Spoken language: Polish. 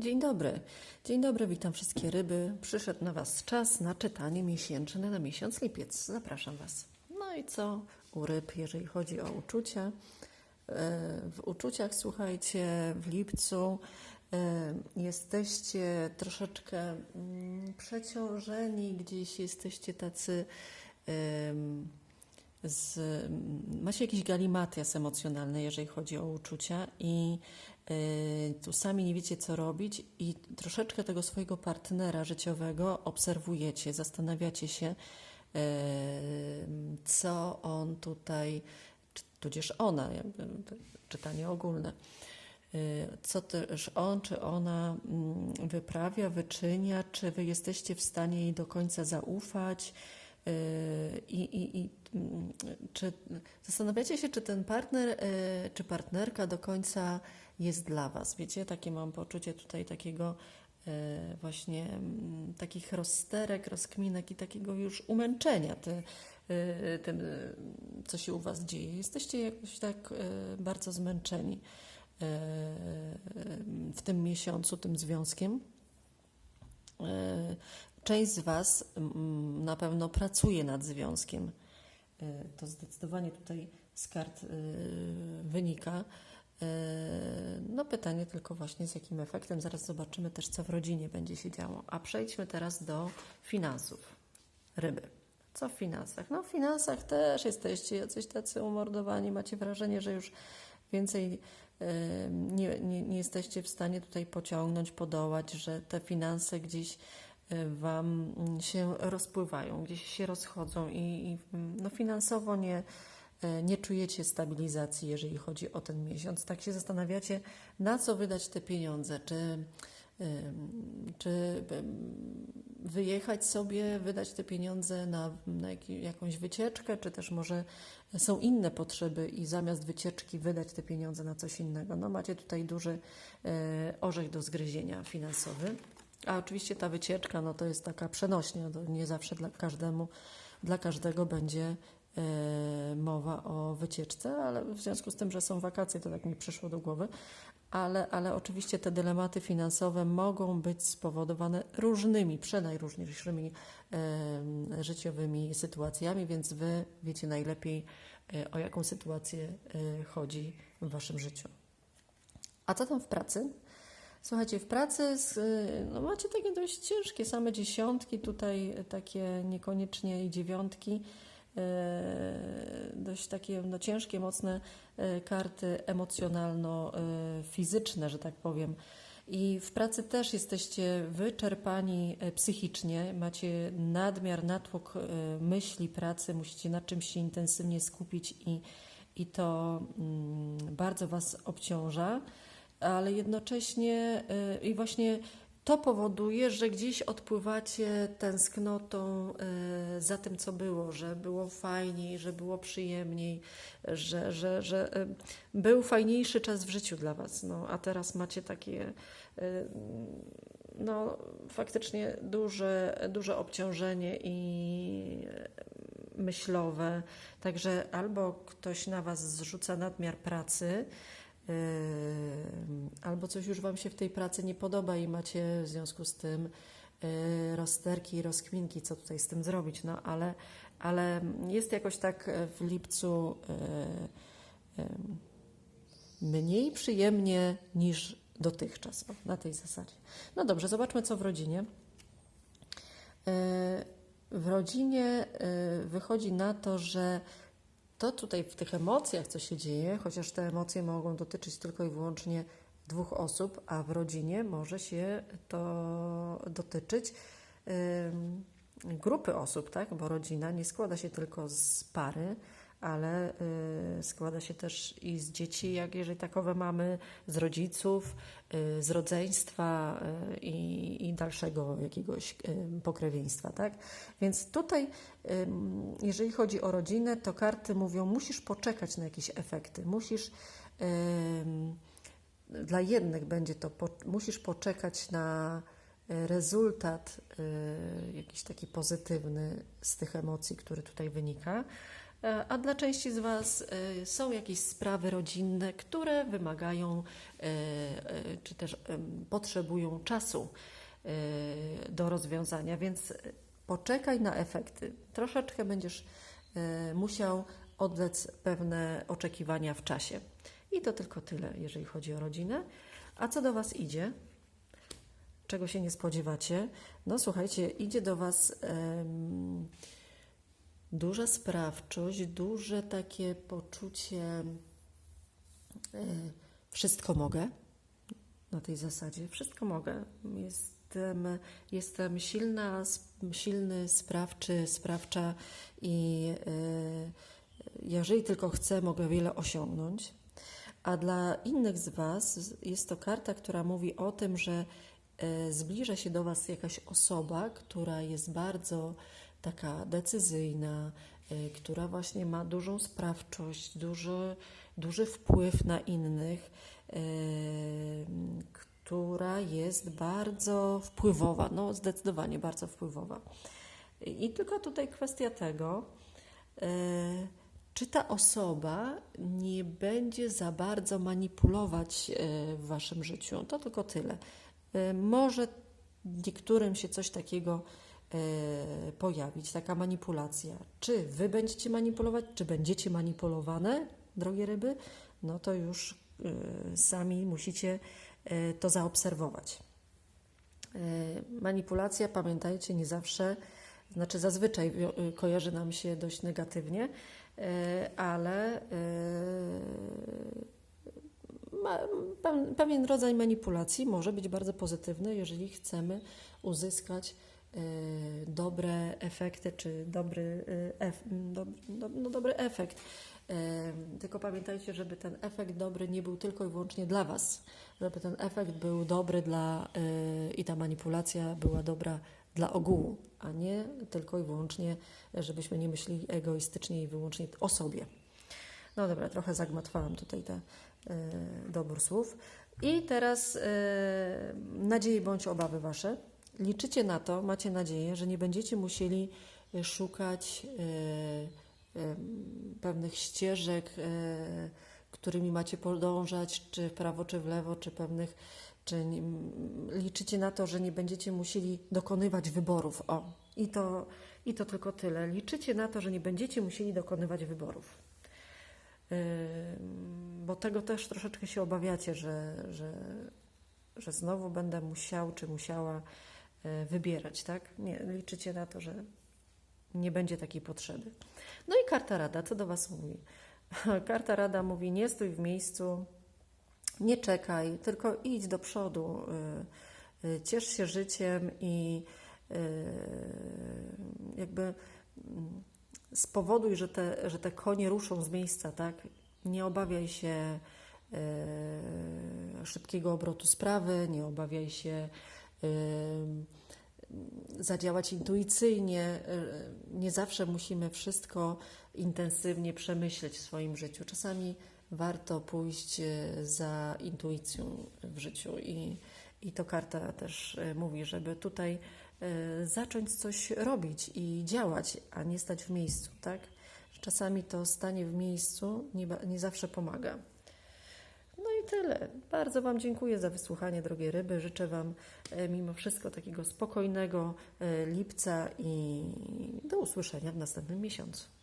Dzień dobry. Dzień dobry, witam wszystkie ryby. Przyszedł na Was czas na czytanie miesięczne na miesiąc lipiec. Zapraszam Was. No i co u ryb, jeżeli chodzi o uczucia? E, W uczuciach, słuchajcie, w lipcu e, jesteście troszeczkę mm, przeciążeni, gdzieś jesteście tacy. z, macie jakiś galimatias emocjonalny, jeżeli chodzi o uczucia i tu sami nie wiecie, co robić i troszeczkę tego swojego partnera życiowego obserwujecie, zastanawiacie się, y, co on tutaj, tudzież ona, czytanie ogólne, y, co też on czy ona mm, wyprawia, wyczynia, czy wy jesteście w stanie jej do końca zaufać, y, i, i, i mm, czy zastanawiacie się, czy ten partner, y, czy partnerka do końca jest dla Was? Wiecie, takie mam poczucie tutaj takiego y, właśnie mm, takich rozsterek, rozkminek i takiego już umęczenia ty, y, tym, y, co się u Was dzieje. Jesteście jakoś tak y, bardzo zmęczeni y, w tym miesiącu, tym związkiem. Część z Was mm, na pewno pracuje nad związkiem. Y, To zdecydowanie tutaj z kart y, wynika. Y, No pytanie tylko właśnie z jakim efektem. Zaraz zobaczymy też, co w rodzinie będzie się działo. A przejdźmy teraz do finansów. Ryby. Co w finansach? No w finansach też jesteście jacyś tacy umordowani. Macie wrażenie, że już więcej nie, nie, nie jesteście w stanie tutaj pociągnąć, podołać, że te finanse gdzieś Wam mm, się rozpływają, gdzieś się rozchodzą i, i mm, no finansowo nie, y, nie czujecie stabilizacji, jeżeli chodzi o ten miesiąc. Tak się zastanawiacie, na co wydać te pieniądze, czy, czy wyjechać sobie, wydać te pieniądze na, na jakąś wycieczkę, czy też może są inne potrzeby i zamiast wycieczki wydać te pieniądze na coś innego. No macie tutaj duży e, orzech do zgryzienia finansowy. A oczywiście ta wycieczka, no to jest taka przenośnia, nie zawsze dla każdemu, dla każdego będzie e, mowa o wycieczce, ale w związku z tym, że są wakacje, to tak mi przyszło do głowy. Ale, ale oczywiście te dylematy finansowe mogą być spowodowane różnymi, przenajróżniejszymi e, życiowymi sytuacjami, więc Wy wiecie najlepiej, e, o jaką sytuację e, chodzi w Waszym życiu. A co tam w pracy? Słuchajcie, w pracy z, no macie takie dość ciężkie, same dziesiątki, tutaj takie niekoniecznie i dziewiątki, e, dość takie no, ciężkie, mocne e, karty emocjonalno-fizyczne, że tak powiem. I w pracy też jesteście wyczerpani psychicznie, macie nadmiar, natłok myśli, pracy, musicie nad czymś się intensywnie skupić i, i to mm, bardzo Was obciąża ale jednocześnie y, i właśnie to powoduje, że gdzieś odpływacie tęsknotą y, za tym, co było, że było fajniej, że było przyjemniej, że, że, że y, był fajniejszy czas w życiu dla Was. No, a teraz macie takie no, faktycznie duże, duże obciążenie i myślowe. Także albo ktoś na Was zrzuca nadmiar pracy, albo coś już Wam się w tej pracy nie podoba i macie w związku z tym yy, rozterki i rozkminki, co tutaj z tym zrobić. No ale, ale jest jakoś tak w lipcu yy, yy, mniej przyjemnie niż dotychczas. O, na tej zasadzie. No dobrze, zobaczmy, co w rodzinie. Yy, W rodzinie yy, wychodzi na to, że to tutaj w tych emocjach, co się dzieje, chociaż te emocje mogą dotyczyć tylko i wyłącznie dwóch osób, a w rodzinie może się to dotyczyć grupy osób, tak? Bo rodzina nie składa się tylko z pary, ale y, składa się też i z dzieci, jak jeżeli takowe mamy, z rodziców, y, z rodzeństwa y, i, dalszego jakiegoś pokrewieństwa, tak? Więc tutaj, jeżeli chodzi o rodzinę, to karty mówią, musisz poczekać na jakieś efekty, musisz dla jednych będzie to, po, musisz poczekać na rezultat jakiś taki pozytywny z tych emocji, który tutaj wynika. E, A dla części z Was e, są jakieś sprawy rodzinne, które wymagają e, czy też potrzebują czasu do rozwiązania, więc poczekaj na efekty. Troszeczkę będziesz musiał oddać pewne oczekiwania w czasie. I to tylko tyle, jeżeli chodzi o rodzinę. A co do Was idzie? Czego się nie spodziewacie? No słuchajcie, idzie do Was em, duża sprawczość, duże takie poczucie e, wszystko mogę na tej zasadzie. Wszystko mogę. Jestem, jestem silna, silny, sprawczy, sprawcza i e, jeżeli tylko chcę, mogę wiele osiągnąć. A dla innych z Was jest to karta, która mówi o tym, że e, zbliża się do Was jakaś osoba, która jest bardzo taka decyzyjna, e, która właśnie ma dużą sprawczość, duży, duży wpływ na innych, e, która jest bardzo wpływowa, no zdecydowanie bardzo wpływowa. I tylko tutaj kwestia tego, e, czy ta osoba nie będzie za bardzo manipulować w waszym życiu. To tylko tyle. Może niektórym się coś takiego pojawić, taka manipulacja. Czy wy będziecie manipulować, czy będziecie manipulowane, drogie ryby? No to już e, sami musicie e, to zaobserwować. E, Manipulacja, pamiętajcie, nie zawsze, znaczy zazwyczaj kojarzy nam się dość negatywnie, e, ale e, pewien rodzaj manipulacji może być bardzo pozytywny, jeżeli chcemy uzyskać e, dobre efekty, czy dobry, e, ef, do, do, no, dobry efekt. E, Tylko pamiętajcie, żeby ten efekt dobry nie był tylko i wyłącznie dla Was, żeby ten efekt był dobry dla i ta manipulacja była dobra dla ogółu, a nie tylko i wyłącznie, żebyśmy nie myśleli egoistycznie i wyłącznie o sobie. No dobra, trochę zagmatwałam tutaj te, e, dobór słów. I teraz nadzieje bądź obawy Wasze. Liczycie na to, macie nadzieję, że nie będziecie musieli e, szukać e, e, pewnych ścieżek, którymi macie podążać, czy w prawo, czy w lewo, czy pewnych. Czy nie, liczycie na to, że nie będziecie musieli dokonywać wyborów. O, i to, i to tylko tyle. Liczycie na to, że nie będziecie musieli dokonywać wyborów. Bo tego też troszeczkę się obawiacie, że, że, że znowu będę musiał czy musiała wybierać, tak? Nie, liczycie na to, że nie będzie takiej potrzeby. No i karta rada, co do Was mówi? Karta rada mówi: nie stój w miejscu, nie czekaj, tylko idź do przodu, y, y, ciesz się życiem i jakby mm, spowoduj, że te, że te konie ruszą z miejsca, tak? Nie obawiaj się e, szybkiego obrotu sprawy, nie obawiaj się e, zadziałać intuicyjnie. E, Nie zawsze musimy wszystko intensywnie przemyśleć w swoim życiu. Czasami warto pójść e, za intuicją w życiu i, i to karta też e, mówi, żeby tutaj zacząć coś robić i działać, a nie stać w miejscu, tak? Czasami to stanie w miejscu nie, nie zawsze pomaga. Tyle. Bardzo Wam dziękuję za wysłuchanie, drogie ryby. Życzę Wam e, mimo wszystko takiego spokojnego e, lipca i do usłyszenia w następnym miesiącu.